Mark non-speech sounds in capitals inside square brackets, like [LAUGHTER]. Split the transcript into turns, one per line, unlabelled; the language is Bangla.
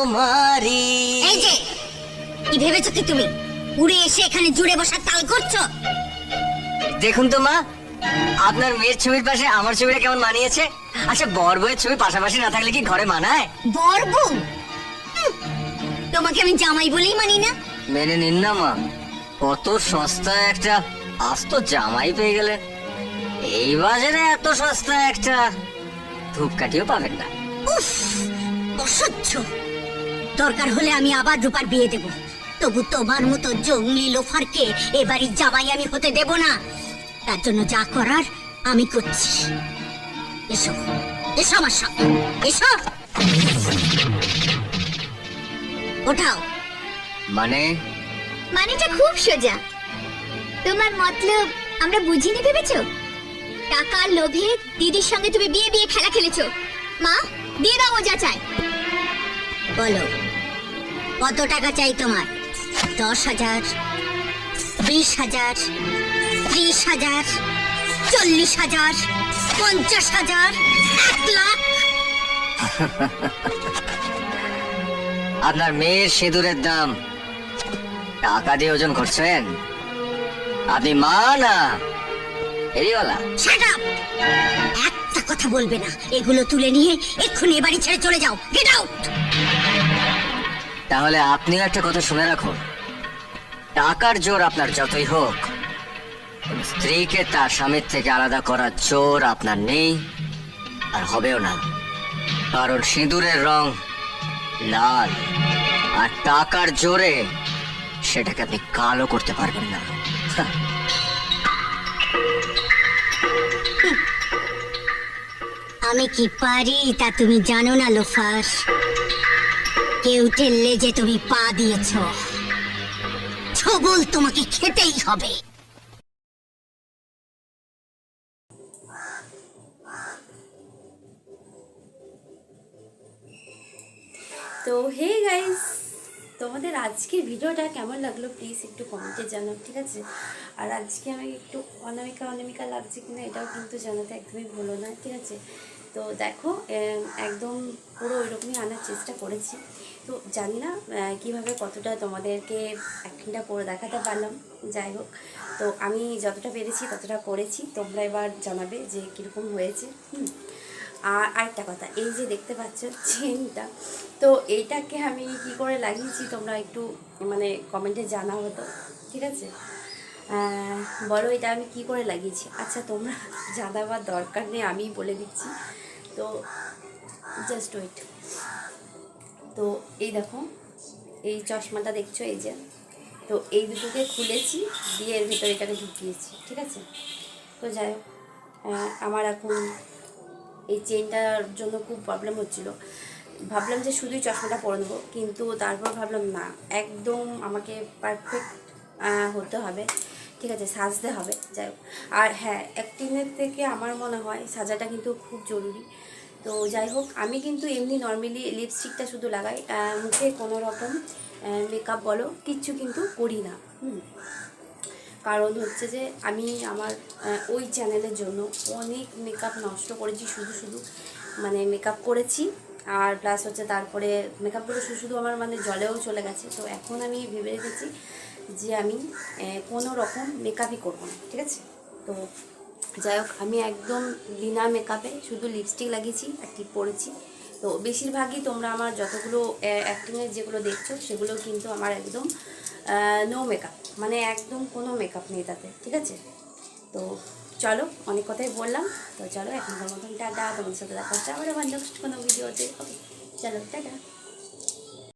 তোমারি
এই যে কি ভেবেছো কি তুমি উড়ে এসে এখানে জুড়ে বসা তাল করছো
দেখুন তো মা আপনার মেয়ের ছবির পাশে আমার ছবিটা কেমন মানিয়েছে আচ্ছা বর বউয়ের ছবি পাশাপাশি না থাকলে কি ঘরে মানায়
বর বউ তোমাকে আমি জামাই বলেই মানি না
মেনে নিন না মা কত সস্তা একটা আস্ত জামাই পেয়ে গেলে এই বাজারে এত সস্তা একটা ধূপকাঠিও পাবেন না
উফ অসহ্য দরকার হলে আমি আবার রূপার বিয়ে দেব তবু তোমার মতো জঙ্গলি লোফারকে এবারই জামাই আমি হতে দেব না তার জন্য যা করার আমি করছি এসো এসো আমার সামনে এসো ওঠাও
মানে
মানেটা খুব সোজা তোমার মতলব আমরা বুঝিনি ভেবেছো টাকার লোভে দিদির সঙ্গে তুমি বিয়ে বিয়ে খেলা খেলেছো মা দিয়ে দাও যা চায়
বলো কত টাকা চাই তোমার দশ হাজার বিশ হাজার ত্রিশ হাজার চল্লিশ হাজার পঞ্চাশ হাজার এক লাখ [LAUGHS]
আপনার মেয়ের সিঁদুরের দাম টাকা দিয়ে ওজন করছেন আপনি মা না
একটা কথা বলবে না এগুলো তুলে নিয়ে এক্ষুনি এ বাড়ি ছেড়ে চলে যাও গেট আউট
তাহলে আপনিও একটা কথা শুনে রাখুন টাকার জোর আপনার যতই হোক স্ত্রীকে তার স্বামীর থেকে আলাদা করার জোর আপনার নেই আর হবেও না কারণ সিঁদুরের রং লাল আর টাকার জোরে সেটাকে আপনি কালো করতে পারবেন না হ্যাঁ।
আমি কি পারি তা তুমি জানো না লোফার কেউটের লেজে তুমি পা দিয়েছ ছবল তোমাকে খেতেই হবে তো
হে গাইস তোমাদের আজকের ভিডিওটা কেমন লাগলো প্লিজ একটু কমেন্টে জানো ঠিক আছে আর আজকে আমি একটু অনামিকা অনামিকা লাগছে কিনা এটাও কিন্তু জানাতে একদমই ভুলো না ঠিক আছে তো দেখো একদম পুরো ওইরকমই আনার চেষ্টা করেছি তো জানি না কীভাবে কতটা তোমাদেরকে অ্যাক্টিংটা পরে দেখাতে পারলাম যাই হোক তো আমি যতটা পেরেছি ততটা করেছি তোমরা এবার জানাবে যে কীরকম হয়েছে হুম আর আরেকটা কথা এই যে দেখতে পাচ্ছ চেনটা তো এইটাকে আমি কি করে লাগিয়েছি তোমরা একটু মানে কমেন্টে জানা হতো ঠিক আছে বলো এটা আমি কি করে লাগিয়েছি আচ্ছা তোমরা জানাবার দরকার নেই আমি বলে দিচ্ছি তো জাস্ট ওয়েট তো এই দেখো এই চশমাটা দেখছো এই যে তো এই দুটোকে খুলেছি দিয়ে এর ভেতরে এটাকে ঢুকিয়েছি ঠিক আছে তো যাই হোক আমার এখন এই চেনটার জন্য খুব প্রবলেম হচ্ছিল ভাবলাম যে শুধুই চশমাটা পরে নেবো কিন্তু তারপর ভাবলাম না একদম আমাকে পারফেক্ট হতে হবে ঠিক আছে সাজতে হবে যাই হোক আর হ্যাঁ অ্যাক্টিংয়ের থেকে আমার মনে হয় সাজাটা কিন্তু খুব জরুরি তো যাই হোক আমি কিন্তু এমনি নর্মালি লিপস্টিকটা শুধু লাগাই মুখে কোনো রকম মেকআপ বলো কিচ্ছু কিন্তু করি না কারণ হচ্ছে যে আমি আমার ওই চ্যানেলের জন্য অনেক মেকআপ নষ্ট করেছি শুধু শুধু মানে মেকআপ করেছি আর প্লাস হচ্ছে তারপরে মেকআপ করে শুধু শুধু আমার মানে জলেও চলে গেছে তো এখন আমি ভেবে রেখেছি যে আমি কোনো রকম মেকআপই করবো না ঠিক আছে তো যাই হোক আমি একদম বিনা মেকআপে শুধু লিপস্টিক লাগিয়েছি আর টিপ পরেছি তো বেশিরভাগই তোমরা আমার যতগুলো অ্যাক্টিংয়ের যেগুলো দেখছো সেগুলো কিন্তু আমার একদম নো মেকআপ মানে একদম কোনো মেকআপ নেই তাতে ঠিক আছে তো চলো অনেক কথাই বললাম তো চলো এখনকার মতন টাটা তোমার সাথে দেখা হচ্ছে আবার আমার নেক্সট কোনো ভিডিওতে ওকে চলো টাটা